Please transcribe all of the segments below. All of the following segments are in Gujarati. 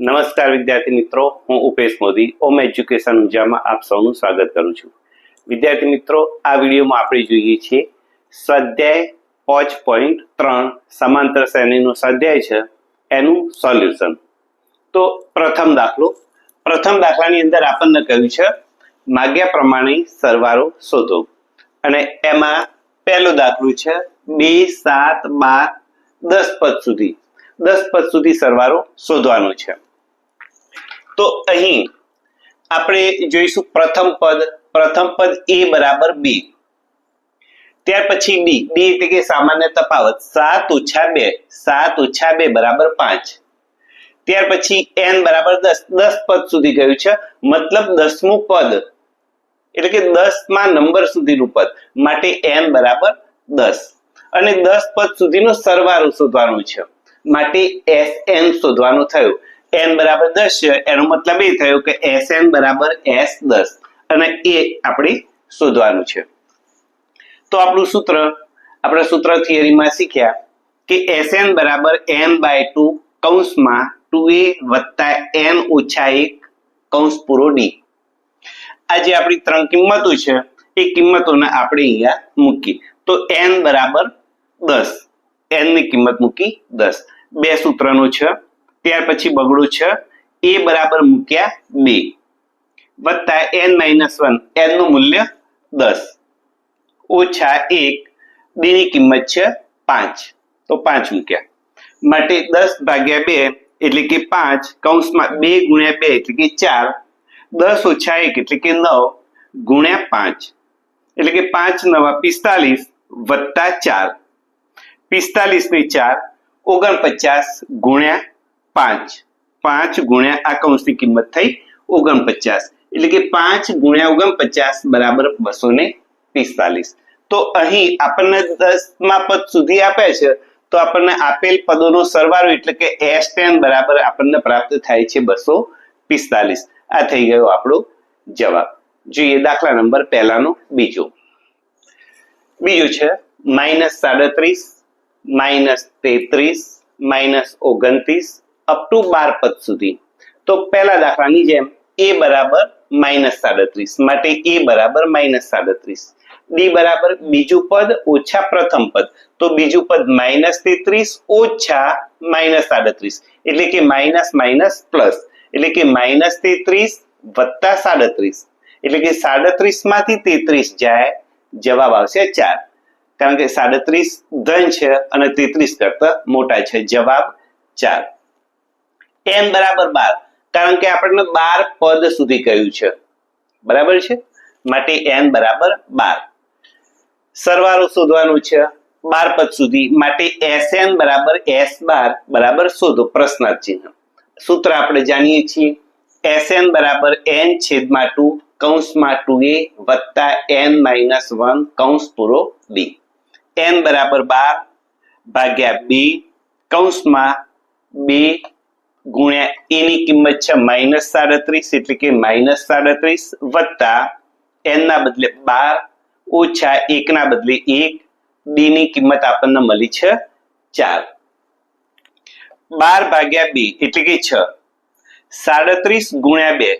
નમસ્કાર વિદ્યાર્થી મિત્રો, હું ઉપેશ મોદી ઓમ એજ્યુકેશન ઉજામાં આપ સૌનું સ્વાગત કરું છું. વિદ્યાર્થી મિત્રો, આ વિડીયોમાં આપણે જોઈએ છીએ સ્વાધ્યાય પાંચ પોઈન્ટ ત્રણ સમાંતર શ્રેણીનો સ્વાધ્યાય છે, એનું સોલ્યુશન. તો પ્રથમ દાખલો, પ્રથમ દાખલાની અંદર આપણને કહ્યું છે, માગ્યા પ્રમાણે સરવારો શોધો. અને એમાં પહેલો દાખલો છે, બે, સાત, બાર, દસ પદ સુધી. દસ પદ સુધી સરવારો શોધવાનો છે. તો અહીં આપણે જોઈશું પ્રથમ પદ પ્રથમ પદ એ બરાબર બી. ત્યાર પછી ડી ડી એટલે કે સામાન્ય તફાવત. સાત ઓછા બે. સાત ઓછા બે બરાબર પાંચ. ત્યાર પછી એન બરાબર દસ. દસ પદ સુધી ગયું છે. મતલબ દસમું પદ. એટલે કે દસમાં નંબર સુધીનું પદ. માટે એન બરાબર દસ. અને દસ પદ સુધીનો સરવાળો શોધવાનો છે. માટે એસ એન શોધવાનું થયું. એન બરાબર દસ છે. એનો મતલબ એ થયો કે એસ એન બરાબર એસ દસ. અને એ આપણે શોધવાનું છે. તો આપણું સૂત્ર, આપણે સૂત્ર થિયરીમાં શીખ્યા કે એસ એન બરાબર એન બાય ટુ કૌંસમાં ટુ એ વત્તા એન ઓછા એક કૌંસ પૂરો ડી આ જે આપણી ત્રણ કિંમતો છે. એ કિંમતોને આપણે અહીંયા મૂકી તો એન બરાબર દસ. એનની કિંમત મૂકી દસ. બે સૂત્રનું છે. ત્યાર પછી બગડો છે. એ બરાબર મૂક્યા બે. વત્તા એન માઇનસ વન એનનું મૂલ્ય દસ. ઓછા એક. ડી ની કિંમત છે પાંચ. તો પાંચ મૂક્યા. માટે દસ ભાગ્યા બે એટલે કે પાંચ કૌંસમાં બે ગુણ્યા બે એટલે કે ચાર. દસ ઓછા એક એટલે કે નવ ગુણ્યા પાંચ. એટલે કે પાંચ નવા પિસ્તાલીસ વત્તા ચાર. પિસ્તાલીસની ચાર ઓગણપચાસ ગુણ્યા પાંચ. પાંચ ગુણ્યા આ કૌંસની કિંમત થઈ ઓગણપચાસ. એટલે કે પાંચ ગુણ્યા ઓગણપચાસ બરાબર બસો ને પિસ્તાલીસ. તો અહીં આપણને દસમા પદ સુધી આપે છે, તો આપણને આપેલ પદોનો સરવાળો એટલે કે એસ ટેન બરાબર આપણને પ્રાપ્ત થાય છે બસો પિસ્તાલીસ. આ થઈ ગયો આપણો જવાબ. જોઈએ દાખલા નંબર પહેલાનો બીજો. બીજું છે માઇનસ સાડત્રીસ, માઇનસ તેત્રીસ, માઇનસ ઓગણત્રીસ અપ ટુ બાર પદ સુધી. તો પહેલા દાખલાની જેમ એ બરાબર માઇનસ સાડત્રીસ માટે એ બરાબર માઇનસ સાડત્રીસ. ડી બરાબર બીજું પદ ઓછા પ્રથમ પદ. તો બીજું પદ માઇનસ તેત્રીસ ઓછા માઇનસ સાડત્રીસ. એટલે કે માઇનસ માઇનસ પ્લસ એટલે કે માઇનસ તેત્રીસ વત્તા સાડત્રીસ. એટલે કે સાડત્રીસમાંથી તેત્રીસ જાય, જવાબ આવશે ચાર. કારણ કે સાડત્રીસ ધન છે અને તેત્રીસ કરતા મોટા છે. જવાબ ચાર. એન બરાબર બાર. કારણ કે આપણને બાર પદ સુધી કહ્યું છે. બરાબર છે? માટે એન બરાબર બાર. સરવાળો શોધવાનો છે બાર પદ સુધી. માટે એસ એન બરાબર એસ બાર બરાબર શોધો પ્રશ્નાર્થ ચિહ્ન સૂત્ર આપણે જાણીએ છીએ. એસ એન બરાબર એન છેદમાં ટુ કૌંસમાં ટુ એ વત્તા એન માઇનસ વન કૌંસ પૂરો બી. એન બરાબર બાર ભાગ્યા બી કૌંસમાં બે ગુણ્યા એની કિંમત છે માઇનસ સાડત્રીસ એટલે કે માઇનસ સાડત્રીસ વત્તા એનના બદલે બાર ઓછા એકના બદલે એક. બી ની કિંમત આપણને મળી છે ચાર. બાર ભાગ્યા બે એટલે કે છ. સાડત્રીસ ગુણ્યા બે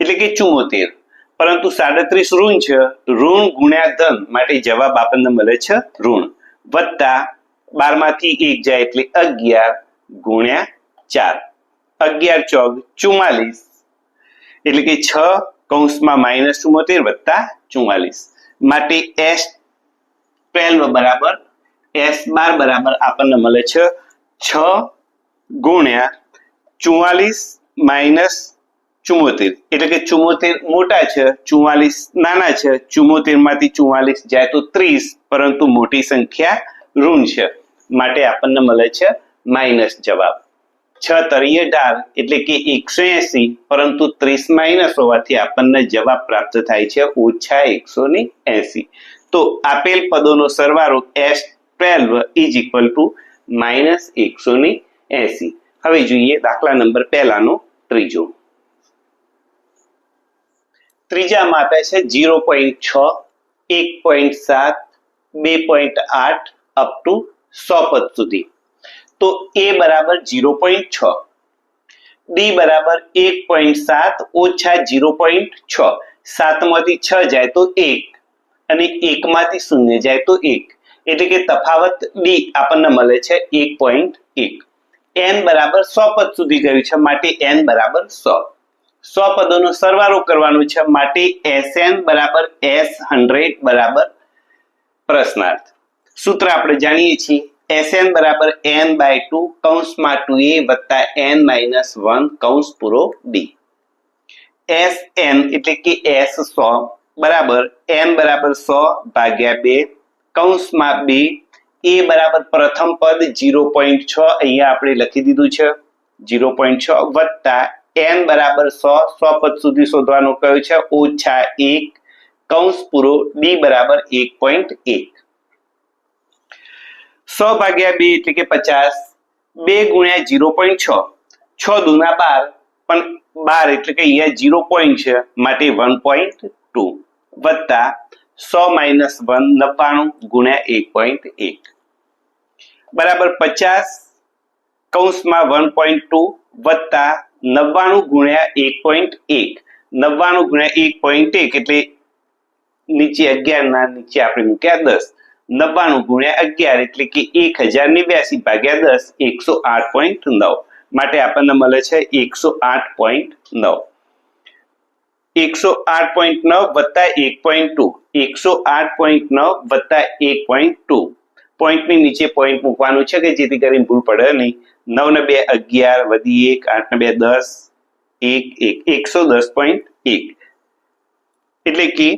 એટલે કે ચુમ્મોતેર પરંતુ સાડત્રીસ ઋણ છે. ઋણ ગુણ્યા ધન માટે જવાબ આપણને મળે છે ઋણ. વત્તા બારમાંથી એક જાય એટલે અગિયાર ગુણ્યા ચાર. અગિયાર ચોક ચુમ્માલીસ એટલે કે છ કૌંસમાં માઇનસ ચુમ્મોતેર વત્તા ચુમ્માલીસ માટે એસ ટ્વેલ્વ બરાબર એસ બાર બરાબર આપણને મળે છે છ ગુણ્યા ચુમ્માલીસ માઇનસ ચુમ્મોતેર એટલે કે ચુમ્મોતેર મોટા છે ચુમ્માલીસ નાના છે ચુમ્મોતેરમાંથી ચુમ્માલીસ જાય તો ત્રીસ, પરંતુ મોટી સંખ્યા ઋણ છે. માટે આપણને મળે છે માઇનસ જવાબ. છ તરીએ ઢાર એટલે કે એકસો એસી, પરંતુ ત્રીસ માઇનસ હોવાથી આપણને જવાબ પ્રાપ્ત થાય છે ઓછા એકસો ને એસી. તો આપેલ પદોનો સરવાળો S twelve is equal to minus એકસો ને એસી. હવે જોઈએ દાખલા નંબર પહેલાનો ત્રીજો. ત્રીજામાં આપે છે જીરો પોઈન્ટ છ, એક પોઈન્ટ સાત, બે પોઈન્ટ આઠ, અપ ટુ સો પદ સુધી. તો એ બરાબર જીરો પોઈન્ટ છ. ડી બરાબર એક પોઈન્ટ સાત ઓછા જીરો પોઈન્ટ છ. સાતમાંથી છ જાય તો એક અને એકમાંથી શૂન્ય જાય તો એક. એટલે કે તફાવત ડી આપણને મળે છે એક પોઈન્ટ એક. એન બરાબર સો પદ સુધી ગયું છે, માટે એન બરાબર સો. સો પદોનો સરવાળો કરવાનો છે, માટે એસ એન બરાબર એસ હંડ્રેડ બરાબર પ્રશ્નાર્થ. સૂત્ર આપણે જાણીએ છીએ. એસ એન બરાબર એન બાય ટુ કૌંસમાં ટુ એ વત્તા એન માઇનસ વન કૌંસ પૂરો ડી એસ એન એટલે કે એસ સો બરાબર એન બરાબર સો ભાગ્યા બે કૌંસમાં બે એ બરાબર પ્રથમ પદ જીરો પોઈન્ટ છ અહીંયા આપણે લખી દીધું છે જીરો પોઈન્ટ છ વત્તા એન બરાબર સો સો પદ સુધી શોધવાનું કહ્યું છે ઓછા એક કૌંસ પૂરો ડી બરાબર એક પોઈન્ટ એક સો ભાગ્યા બે એટલે કે પચાસ, બે ગુણ્યા જીરો પોઈન્ટ છ. છ દુના બાર, પણ બાર એટલે કે અહીંયા જીરો પોઈન્ટ છે, માટે વન પોઈન્ટ ટુ વત્તા સો માઇનસ વન નવ્વાણું ગુણ્યા એક પોઈન્ટ એક. બરાબર પચાસ કૌંસમાં વન પોઈન્ટ ટુ વત્તા નવ્વાણું ગુણ્યા એક પોઈન્ટ એક. નવ્વાણું ગુણ્યા એક પોઈન્ટ એક એટલે નીચે અગિયારના નીચે આપણે મૂક્યા દસ. નવ્વાણું ગુણ્યા અગિયાર એટલે કે એક હજાર નેવ્યાસી ભાગ્યા દસ, એકસો આઠ પોઈન્ટ નવ. માટે આપણને મળે છે એકસો આઠ પોઈન્ટ નવ. એકસો આઠ પોઈન્ટ નવ વત્તા એક પોઈન્ટ ટુ એકસો આઠ પોઈન્ટ નવ વત્તા એક પોઈન્ટ ટુ પોઈન્ટની નીચે પોઈન્ટ મૂકવાનું છે કે જેથી કરીને ભૂલ પડે નહીં. નવ ને બે અગિયાર વધી એક, આઠ ને બે દસ, એક એક. એકસો દસ પોઈન્ટ એક. એટલે કે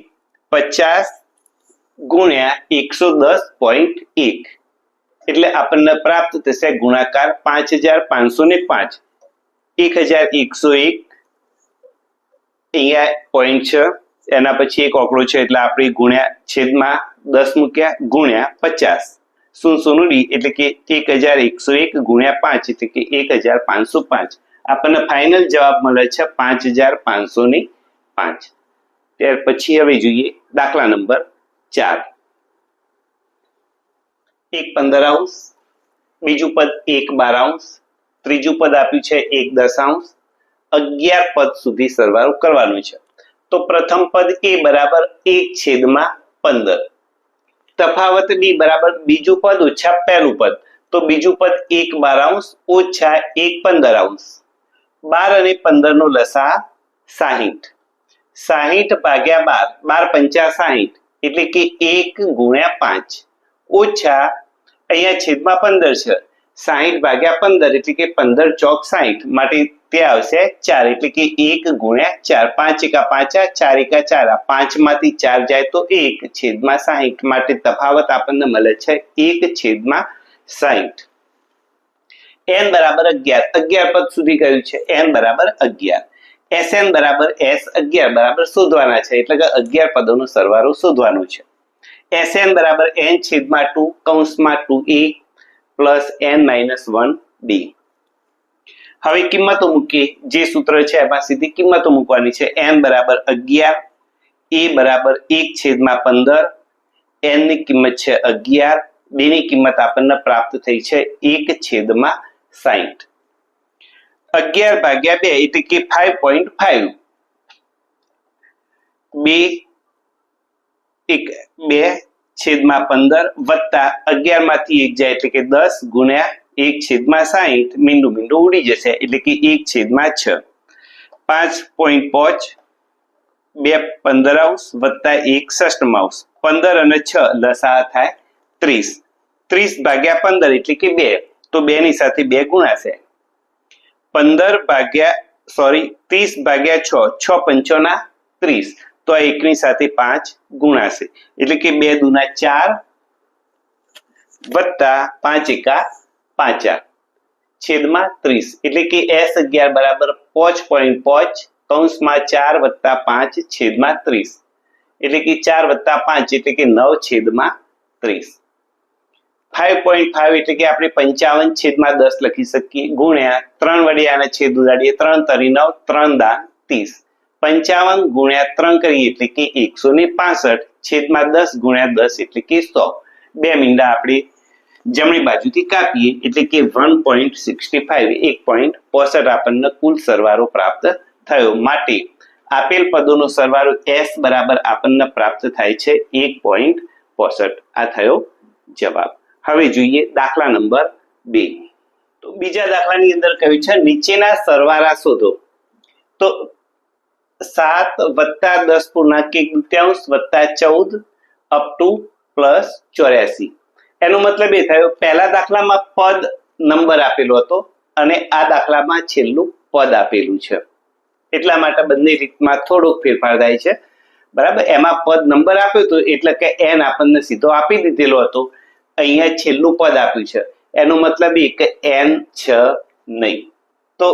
પચાસ ગુણ્યા એકસો દસ પોઈન્ટ એક. એટલે આપણને પ્રાપ્ત થશે ગુણાકાર પાંચ હજાર પાંચસો ને પાંચ. એક હજાર એકસો એક. અહીંયા પોઈન્ટ છે. એના પછી એક આંકડો છે, એટલે આપણે ગુણ્યા છેદમાં દસ મૂક્યા ગુણ્યા પચાસ. શું સોનું ડી? એટલે કે એક હજાર એકસો એક ગુણ્યા પાંચ, એટલે કે એક હજાર પાંચસો પાંચ. આપણને ફાઇનલ જવાબ મળે છે પાંચ હજાર પાંચસો ને પાંચ. ત્યાર પછી હવે જોઈએ દાખલા નંબર. ચાર. એક પંદર અંશ, બીજું પદ એક બાર અંશ, ત્રીજું પદ આપ્યું છે એક દશાંશ અગિયાર પદ સુધી સરવાળો કરવાનું છે. તો પ્રથમ પદ એ બરાબર એક છેદમાં પંદર. તફાવત બી બરાબર બીજું પદ ઓછા પહેલું પદ. તો બીજું પદ એક બાર અંશ ઓછા એક પંદર અંશ. બાર અને પંદર નો લસા સાહીઠ. સાહીઠ ભાગ્યા બાર બાર પંચા સાહીઠ. એટલે કે એક ગુણ્યા પાંચ. ઓછા અહીંયા છેદમાં પંદર છે. સાહીઠ ભાગ્યા પંદર એટલે કે પંદર ચોક સાહીઠ માટે તે આવશે ચાર એટલે કે એક ગુણ્યા ચાર. પાંચ એકા પાંચા, ચાર એકા ચાર. આ પાંચમાંથી ચાર જાય તો એક છેદમાં સાહીઠ માટે તફાવત આપણને મળે છે એક છેદમાં સાહીઠ એન બરાબર અગિયાર. અગિયાર પદ સુધી ગયું છે? એન બરાબર અગિયાર. એસ એન બરાબર એસ અગિયાર બરાબર શોધવાના છે. એટલે કે અગિયાર પદોનો સરવાળો શોધવાનો છે. એસ એન બરાબર એન છેદમાં ટુ કૌંસમાં two A plus N minus one B હવે કિંમતો મૂકીએ. જે સૂત્ર છે એમાં સીધી કિંમતો મૂકવાની છે. એન બરાબર અગિયાર એ બરાબર એક છેદમાં પંદર એનની કિંમત છે અગિયાર બેની કિંમત આપણને પ્રાપ્ત થઈ છે એક છેદમાં સાહીઠ અગિયાર ભાગ્યા બે એટલે કે ફાઈવ પોઈન્ટ ફાઈવ બે એક બે છેદમાં પંદર વત્તા અગિયારમાંથી એક જાય એટલે કે દસ ગુણ્યા એક છેદમાં સાહીઠ મીંડું મીંડું ઉડી જશે એટલે કે એક છેદમાં છ પાંચ પોઈન્ટ પાંચ બે પંદર અંશ વત્તા એક ષષ્ટમાંશ પંદર અને છ લસા થાય ત્રીસ ત્રીસ ભાગ્યા પંદર એટલે કે બે તો બે ની સાથે બે ગુણાશે પંદર ભાગ્યા સોરી ત્રીસ ભાગ્યા છ છ પંચોના ત્રીસ. તો આ એકની સાથે પાંચ ગુણાશે. એટલે કે બે દુના ચાર વત્તા પાંચ એકા પાંચા. છેદમાં ત્રીસ. એટલે કે એસ અગિયાર બરાબર પોચ પોઈન્ટ પોચ કૌંસમાં ચાર વત્તા પાંચ છેદમાં ત્રીસ. એટલે કે ચાર વત્તા પાંચ એટલે કે નવ છેદમાં ત્રીસ. ફાઈવ પોઈન્ટ ફાઈવ એટલે કે આપણે પંચાવન છેદમાં દસ લખી શકીએ. ગુણ્યા ત્રણ વડે આને છેદ ઉડાડીએ. ત્રણ તરી નવ, ત્રણ દાન ત્રીસ. પંચાવન ગુણ્યા ત્રણ કરીએ એટલે કે એકસો ને પાસઠ. છેદમાં દસ ગુણ્યા દસ એટલે કે સો. બે મીંડા આપણે જમણી બાજુથી કાપીએ એટલે કે વન પોઈન્ટ સિક્સટી ફાઈવ એક પોઈન્ટ પોસઠ આપણને કુલ સરવારો પ્રાપ્ત થયો માટે. આપેલ પદોનો સરવારો એસ બરાબર આપણને પ્રાપ્ત થાય છે એક પોઈન્ટ પોસઠ. આ થયો જવાબ. હવે જોઈએ દાખલા નંબર બે. તો બીજા દાખલાની અંદર કહ્યું છે, નીચેના સરવાળા શોધો. તો સાત વત્તા દસ પૂર્ણાંક એક દુત્યાંશ વત્તા ચૌદ અપ ટુ પ્લસ ચોર્યાસી. એનો મતલબ એ થયો, પહેલા દાખલામાં પદ નંબર આપેલો હતો અને આ દાખલામાં છેલ્લું પદ આપેલું છે. એટલા માટે બંને રીતમાં થોડોક ફેરફાર થાય છે. બરાબર? એમાં પદ નંબર આપ્યો હતો એટલે કે એન આપણને સીધો આપી દીધેલો હતો. અહીંયા છેલ્લું પદ આપ્યું છે. એનો મતલબ એ કે એન છ નહીં. તો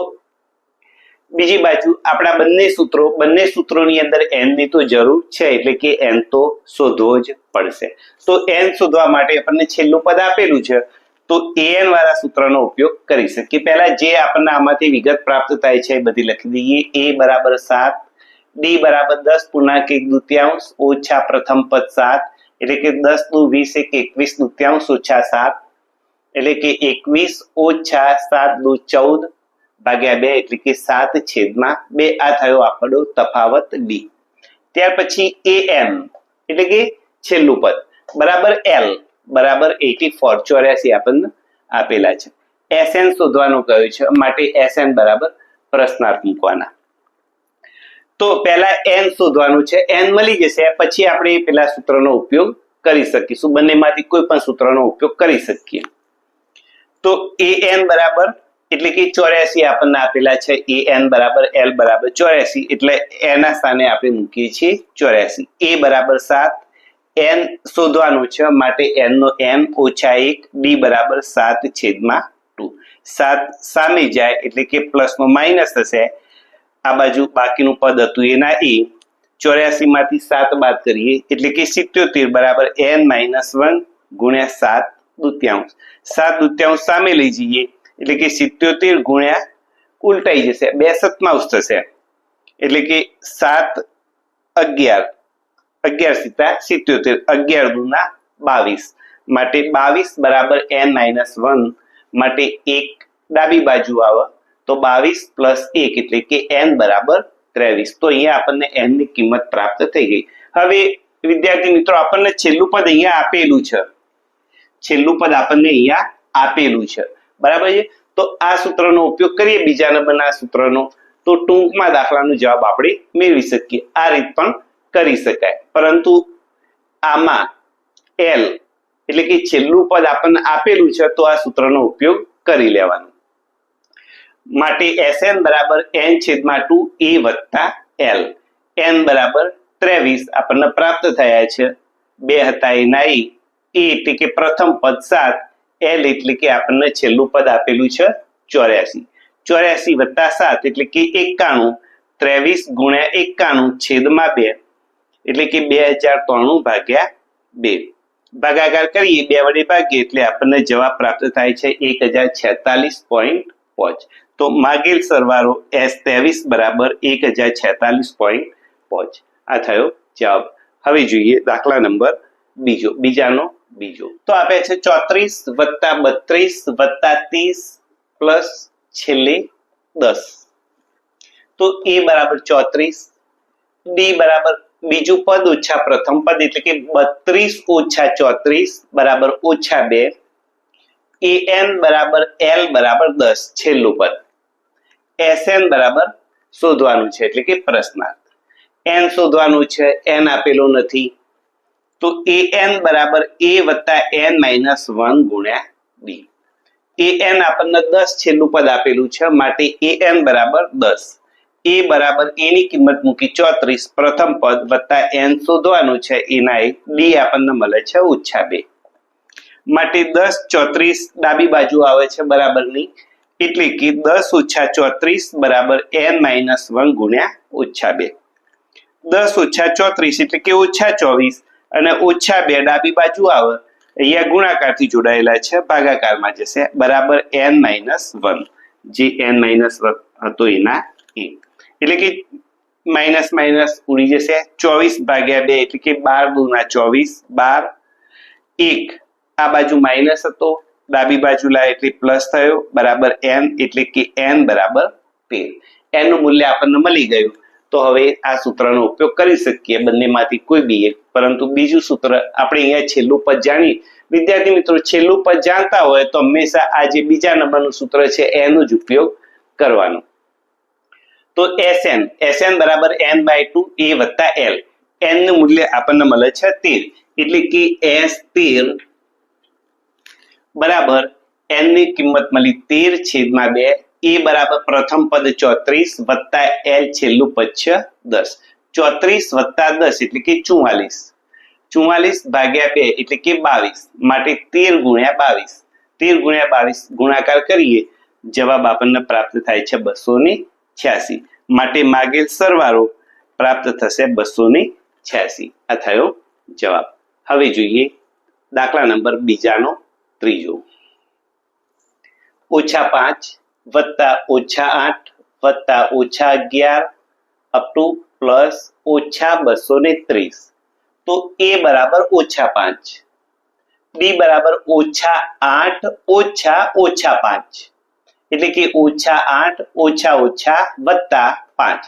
બીજી બાજુ આપણા બંને સૂત્રો, બંને સૂત્રોની અંદર એન તો જરૂર છે, એટલે કે એન તો શોધવો જ પડશે. તો એન શોધવા માટે આપણને છેલ્લું પદ આપેલું છે. તો એન વાળા સૂત્રનો ઉપયોગ કરી શકીએ. પહેલા જે આપણને આમાંથી વિગત પ્રાપ્ત થાય છે એ બધી લખી દઈએ. એ બરાબર સાત, ડી બરાબર દસ પૂર્ણાંક એક દ્વિતીયાંશ ઓછા પ્રથમ પદ સાત એટલે કે દસનું વીસ એક એકવીસ દુત્યાંશ ઓછા સાત. એટલે કે એકવીસ ઓછા સાત દુ ચૌદ ભાગ્યા બે એટલે કે સાત છેદમાં બે. આ થયો આપણો તફાવત ડી ત્યાર પછી એ એમ એટલે કે છેલ્લું પદ. બરાબર એલ બરાબર એટી ફોર ચોર્યાસી આપણને આપેલા છે. એસએન શોધવાનું કહ્યું છે? માટે એસએન બરાબર પ્રશ્નાર્થ મૂકવાના. તો પહેલા એન શોધવાનું છે. એન મળી જશે, પછી આપણે પેલા સૂત્રનો ઉપયોગ કરી શકીશું. બંનેમાંથી કોઈ પણ સૂત્રનો ઉપયોગ કરી શકીએ. તો એ એન બરાબર એટલે કે ચોર્યાસી આપણને આપેલા છે. એ એન બરાબર એલ બરાબર ચોર્યાસી. એટલે એના સ્થાને આપણે મૂકીએ છીએ ચોર્યાસી. એ બરાબર સાત. એન શોધવાનું છે માટે એન નો એમ ઓછા એક. ડી બરાબર સાત છેદમાં ટુ. સાત સામે જાય એટલે કે પ્લસ નો માઇનસ થશે. આ બાજુ બાકીનું પદ હતું. એના એ ચોર્યાસી માંથી સાત બાદ કરીએ એટલે કે સિત્યોતેર બરાબર એન માઇનસ વન ગુણ્યા સાત દુત્યાંશ સાત દુત્યાંશ સામે લઈ જઈએ એટલે કે સિત્યોતેર ગુણ્યા ઉલટાઈ જશે. બે સત્તાવન થશે. એટલે કે સાત અગિયાર. અગિયાર સીતા સિત્યોતેર. અગિયાર દુના બાવીસ. માટે બાવીસ બરાબર એન માઇનસ વન. માટે એક ડાબી બાજુ આવે. તો બાવીસ પ્લસ એક એટલે કે એન બરાબર ત્રેવીસ. તો અહીંયા આપણને એનની કિંમત પ્રાપ્ત થઈ ગઈ. હવે વિદ્યાર્થી મિત્રો, આપણને છેલ્લું પદ અહીંયા આપેલું છે. છેલ્લું પદ આપણને અહીંયા આપેલું છે. બરાબર છે? તો આ સૂત્રનો ઉપયોગ કરીએ બીજા નંબરના સૂત્રનો. તો ટૂંકમાં દાખલાનો જવાબ આપણે મેળવી શકીએ. આ રીત પણ કરી શકાય. પરંતુ આમાં એલ એટલે કે છેલ્લું પદ આપણને આપેલું છે, તો આ સૂત્રનો ઉપયોગ કરી લેવાનો. માટે Sn બરાબર એન છેદમાં ટુ એ વત્તા એલ એન બરાબર ત્રેવીસ આપણને પ્રાપ્ત થયા છે. બે હતા એ એ એ એટલે કે પ્રથમ પદ સાત. એલ એટલે કે આપણને છેલ્લું પદ આપેલું છે ચોર્યાસી. ચોર્યાસી વત્તા સાત એટલે કે એકાણું. ત્રેવીસ ગુણ્યા એકાણું છેદમાં બે. એટલે કે બે હજાર ત્રાણું ભાગ્યા બે. ભાગાકાર કરીએ, બે વડે ભાગીએ એટલે આપણને જવાબ પ્રાપ્ત થાય છે એક હજાર છેતાલીસ પોઈન્ટ પાંચ. તો માગેલ સરવાળો એસ ત્રેવીસ બરાબર એક હજાર છેતાલીસ પોઈન્ટ પાંચ. આ થયો જવાબ. હવે જોઈએ દાખલા નંબર બીજો, બીજાનો બીજો. તો આપે છે ચોત્રીસ વત્તા બત્રીસ વત્તા ત્રીસ પ્લસ છેલ્લે દસ. તો એ બરાબર ચોત્રીસ. ડી બરાબર બીજું પદ ઓછા પ્રથમ પદ, એટલે કે બત્રીસ ઓછા ચોત્રીસ બરાબર ઓછા બે. એ એન બરાબર એલ બરાબર દસ, છેલ્લું પદ. એસ એન બરાબર શોધવાનું છે, એટલે કે પ્રશ્નાર્થ. એન શોધવાનું છે, એન આપેલું નથી. તો એ એન બરાબર એ વત્તા એન માઇનસ વન ગુણ્યા બી. એ એન આપણને દસ છેલ્લું પદ આપેલું છે, માટે એ એન બરાબર દસ. એ બરાબર એની કિંમત મૂકી ચોત્રીસ. પ્રથમ પદ વત્તા એન શોધવાનું છે, એના એક ડી આપણને મળે છે, ઓછા બે. માટે દસ ચોત્રીસ ડાબી બાજુ આવે છે બરાબરની એટલે કે દસ ઓછા ચોત્રીસ બરાબર એન માઇનસ વન ગુણ્યા ઓછા બે. દસ ઓછા ચોત્રીસ એટલે કે ઓછા ચોવીસ અને ઓછા બે ડાબી બાજુ આવે. અહીંયા ગુણાકારથી જોડાયેલા છે, ભાગાકારમાં જશે. બરાબર એન માઇનસ વન. જે એન માઇનસ વન હતો એના એક એટલે કે માઇનસ માઇનસ ઉડી જશે. ચોવીસ ભાગ્યા બે એટલે કે બાર દુના ચોવીસ, બાર, એક. આ બાજુ માઇનસ હતો. ડાબી બાજુ લાય એટલે પ્લસ થયો, બરાબર એન એટલે કે એન બરાબર તેર. એનું મૂલ્ય આપણને મળી ગયું. તો હવે આ સૂત્રનો ઉપયોગ કરી શકીએ બંનેમાંથી કોઈ બી એક. પરંતુ બીજું સૂત્ર આપણે અહીંયા છેલ્લું પદ જાણી વિદ્યાર્થી મિત્રો, છેલ્લું પદ જાણતા હોય તો હંમેશા આ જે બીજા નંબરનું સૂત્ર છે, એનો જ ઉપયોગ કરવાનો. તો એસએન એસએન બરાબર એન બાય ટુ એ વત્તા એલ એનનું મૂલ્ય આપણને મળે છે તેર. એટલે કે એસ તેર બરાબર એનની કિંમત મળી તેર છેદમાં બે, એ બરાબર પ્રથમ પદ ચોત્રીસ વત્તા એલ છેલ્લું પદ છે, દસ. ચોત્રીસ વત્તા દસ એટલે કે ચુમ્માલીસ ચુમ્માલીસ ભાગ્યા બે એટલે કે બાવીસ, માટે તેર ગુણ્યા બાવીસ. તેર ગુણ્યા બાવીસ ગુણાકાર કરીએ, જવાબ આપણને પ્રાપ્ત થાય છે બસો ને છ્યાસી. માટે માગેલ સરવાળો પ્રાપ્ત થશે બસો ને છ્યાસી. આ થયો જવાબ. હવે જોઈએ દાખલા નંબર બીજાનો. ત્રીજો. ઓછા પાંચ વત્તા ઓછા આઠ વત્તા ઓછા અગિયાર અપ ટુ પ્લસ ઓછા બસો ને ત્રીસ. તો એ બરાબર ઓછા પાંચ. બી બરાબર ઓછા આઠ ઓછા ઓછા પાંચ. એટલે કે ઓછા આઠ ઓછા ઓછા વત્તા પાંચ.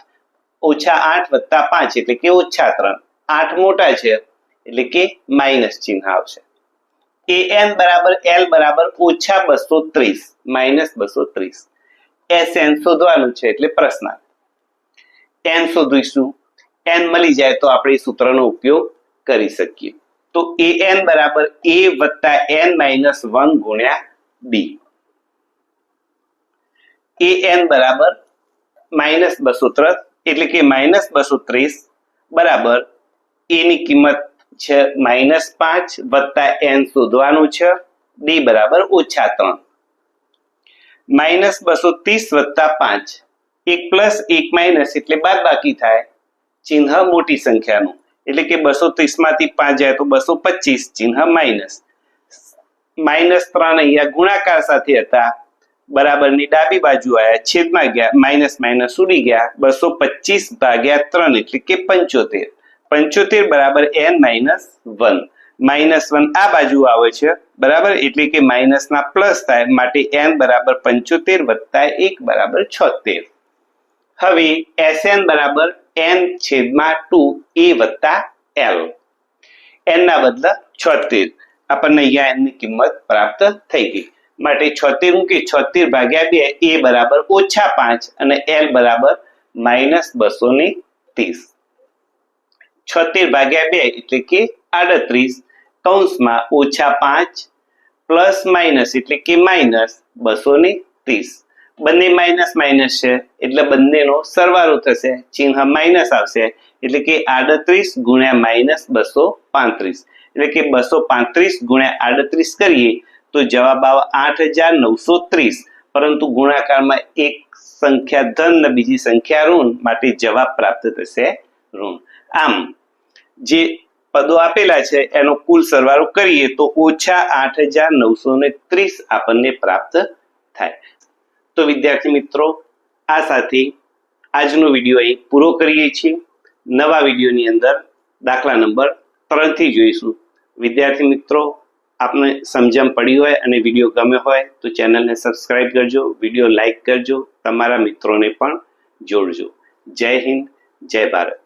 ઓછા આઠ વત્તા પાંચ એટલે કે ઓછા ત્રણ. આઠ મોટા છે એટલે કે માઇનસ ચિહ્ન આવશે. એ એન બરાબર એલ બરાબર ઓછા બસો ત્રીસ માઇનસ બસો ત્રીસ. એસ એન શોધવાનું છે એટલે પ્રશ્નાર્થ એન શોધીશું. એન મળી જાય તો આપણે સૂત્રનો ઉપયોગ કરી શકીએ. તો એ એન બરાબર એ વત્તા એન માઇનસ વન ગુણ્યા બી એ એન બરાબર માઇનસ બસો ત્રીસ એટલે કે માઇનસ બસો ત્રીસ બરાબર એની કિંમત છે માઇનસ પાંચ વત્તા એન શોધવાનું છે ડી બરાબર ઓછા ત્રણ માઇનસ બસો ત્રીસ વત્તા પાંચ એક પ્લસ એક માઇનસ એટલે બાદ બાકી થાય ચિહ્ન મોટી સંખ્યાનું એટલે કે બસો ત્રીસમાંથી પાંચ જાય તો બસો પચીસ ચિહ્ન માઇનસ માઇનસ ત્રણ અહીંયા ગુણાકાર સાથે હતા બરાબરની ડાબી બાજુ આવ્યા છેદમાં ગયા, માઇનસ માઇનસ ઉડી ગયા, બસો પચીસ ભાગ્યા ત્રણ, એટલે કે પંચોતેર. પંચોતેર બરાબર N minus one minus one આ બાજુ આવે છે, બરાબર? એટલે કે માઇનસ ના પ્લસ થાય માટે એન બરાબર પંચોતેર વત્તા એક બરાબર છોતેર. હવે એસ એન બરાબર એન છેદમાં ટુ એ વત્તા એલ. એન ના બદલે છોતેર. આપણને અહીંયા એનની કિંમત પ્રાપ્ત થઈ ગઈ. માટે છોતેર મૂકી છોતેર ભાગ્યા બે એ બરાબર ઓછા પાંચ અને એલ બરાબર માઇનસ બસો ને ત્રીસ. છોતેર ભાગ્યા બે એટલે કે આડત્રીસ. કૌંસમાં ઓછા પાંચ, પ્લસ માઇનસ એટલે કે માઇનસ બસો ને ત્રીસ. બંને માઇનસ માઇનસ છે એટલે બંનેનો સરવાળો થશે. ચિહ્ન માઇનસ આવશે એટલે કે આડત્રીસ ગુણ્યા માઇનસ બસો પાંત્રીસ. એટલે કે બસો પાંત્રીસ ગુણ્યા આડત્રીસ કરીએ તો જવાબ આવે આઠ હજાર નવસો ત્રીસ. પરંતુ ગુણાકારમાં એક સંખ્યા ધન ને બીજી સંખ્યા ઋણ માટે જવાબ પ્રાપ્ત થશે ઋણ. આમ જે પદો આપેલા છે, એનો કુલ સરવાળો કરીએ તો ઓછા આઠ હજાર નવસો ને ત્રીસ આપણને પ્રાપ્ત થાય. તો વિદ્યાર્થી મિત્રો, આ સાથે આજનો વીડિયો અહીં પૂરો કરીએ છીએ. નવા વિડીયોની અંદર દાખલા નંબર ત્રણથી જોઈશું. વિદ્યાર્થી મિત્રો, આપને સમજણ પડી હોય અને વીડિયો ગમ્યો હોય તો ચેનલને સબસ્ક્રાઇબ કરજો, વીડિયો લાઈક કરજો, તમારા મિત્રોને પણ જોડજો. જય હિન્દ, જય ભારત.